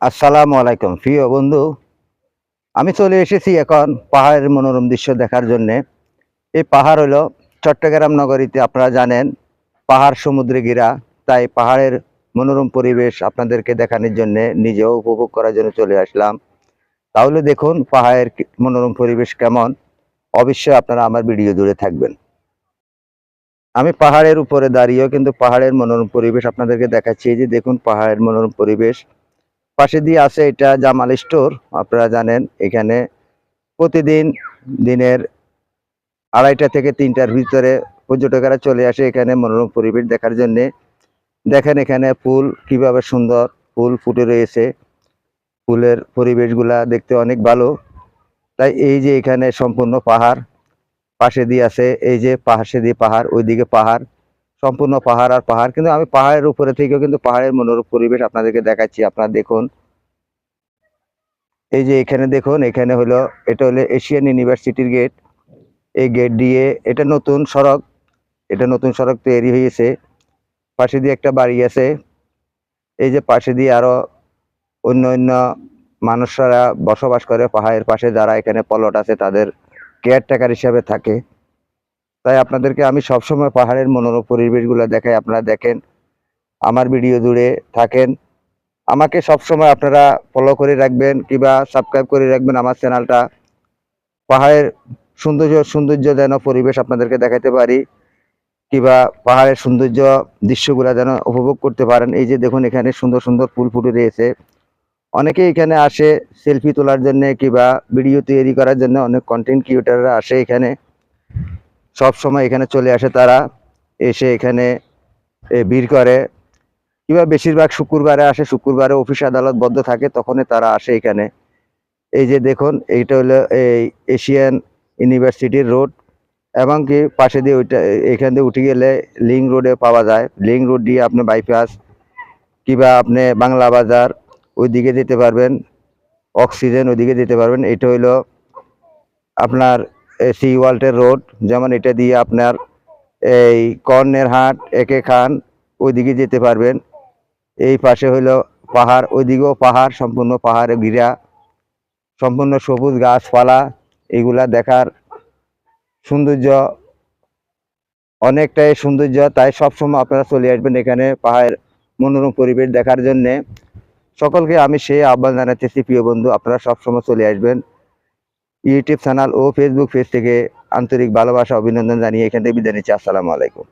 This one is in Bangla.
আসসালামু আলাইকুম। প্রিয় বন্ধু, আমি চলে এসেছি এখন পাহাড়ের মনোরম দৃশ্য দেখার জন্য। এই পাহাড় হলো চট্টগ্রাম নগরীতে আপনারা জানেন, পাহাড় সমুদ্রে ঘেরা। তাই পাহাড়ের মনোরম পরিবেশ আপনাদেরকে দেখানোর জন্য নিজেও উপভোগ করার জন্য চলে আসলাম। তাহলে দেখুন পাহাড়ের মনোরম পরিবেশ কেমন। অবশ্যই আপনারা আমার ভিডিও জুড়ে থাকবেন। আমি পাহাড়ের উপরে দাঁড়িয়েও কিন্তু পাহাড়ের মনোরম পরিবেশ আপনাদেরকে দেখাচ্ছি। যে দেখুন পাহাড়ের মনোরম পরিবেশ। পাশে দিয়ে আছে এটা জামাল স্টোর, আপনারা জানেন এখানে প্রতিদিন দিনের আড়াইটা থেকে তিনটার ভিতরে পর্যটকেরা চলে আসে এখানে মনোরম পরিবেশ দেখার জন্য। দেখেন এখানে ফুল কীভাবে সুন্দর ফুল ফুটে রয়েছে। ফুলের পরিবেশগুলা দেখতে অনেক ভালো। তাই এই যে এখানে সম্পূর্ণ পাহাড়, পাশে দিয়ে আছে এই যে পাশে দিয়ে পাহাড়, ওইদিকে পাহাড়। সম্পূর্ণ পাহাড় আর পাহাড়, কিন্তু আমি পাহাড়ের উপরে থেকেও কিন্তু পাহাড়ের মনোরম পরিবেশ আপনাদেরকে দেখাচ্ছি। আপনারা দেখুন। এই যে এখানে দেখুন, এখানে হলো, এটা হলো এশিয়ান ইউনিভার্সিটির গেট এই গেট দিয়ে এটা নতুন সড়ক, এটা নতুন সড়ক তৈরি হয়েছে। পাশে দিয়ে একটা বাড়ি আছে। এই যে পাশে দিয়ে আরও অন্য অন্য মানুষরা বসবাস করে, পাহাড়ের পাশে যারা এখানে পলট আছে, তাদের কেয়ারটেকার হিসাবে থাকে। তাই আপনাদেরকে আমি সবসময় পাহাড়ের মনোরম পরিবেশগুলো দেখাই, আপনারা দেখেন, আমার ভিডিও জুড়ে থাকেন। আমাকে সবসময় আপনারা ফলো করে রাখবেন কিংবা সাবস্ক্রাইব করে রাখবেন আমার চ্যানেলটা পাহাড়ের সৌন্দর্য সৌন্দর্য যেন পরিবেশ আপনাদেরকে দেখাতে পারি, কিংবা পাহাড়ের সৌন্দর্য দৃশ্যগুলো যেন উপভোগ করতে পারেন। এই যে দেখুন, এখানে সুন্দর সুন্দর ফুল ফুটে রয়েছে। অনেকে এখানে আসে সেলফি তোলার জন্য কিংবা ভিডিও তৈরি করার জন্য, অনেক কন্টেন্ট ক্রিয়েটাররা আসে এখানে। সব সময় এখানে চলে আসে তারা, এসে এখানে ভিড় করে। কিংবা বেশিরভাগ শুক্রবারে আসে, শুক্রবারে অফিস আদালত বন্ধ থাকে, তখনই তারা আসে এখানে। এই যে দেখুন, এইটা হলো এই এশিয়ান ইউনিভার্সিটির রোড, এবং কি পাশে দিয়ে ওইটা, এখান দিয়ে উঠে গেলে লিঙ্ক রোডে পাওয়া যায়। লিঙ্ক রোড দিয়ে আপনি বাইপাস কিংবা আপনি বাংলা বাজার ওইদিকে যেতে পারবেন, অক্সিজেন ওইদিকে যেতে পারবেন। এটা হইল আপনার সি ওয়ার্ল্ডের রোড যেমন এটা দিয়ে আপনার এই কর্নের হাট, একে খান, ওইদিকে যেতে পারবেন। এই পাশে হইল পাহাড়, ওইদিকেও পাহাড়, সম্পূর্ণ পাহাড়ে ঘিরা, সম্পূর্ণ সবুজ গাছপালা, এগুলা দেখার সৌন্দর্য অনেকটাই সৌন্দর্য। তাই সবসময় আপনারা চলে আসবেন এখানে পাহাড়ের মনোরম পরিবেশ দেখার জন্যে। সকলকে আমি সেই আহ্বান জানাতেছি, প্রিয় বন্ধু, আপনারা সবসময় চলে আসবেন। ইউটিউব চ্যানেল ও ফেসবুক পেজ থেকে আন্তরিক ভালোবাসা, অভিনন্দন জানিয়ে এখান থেকে বিদায় নিচ্ছি। আসসালামু আলাইকুম।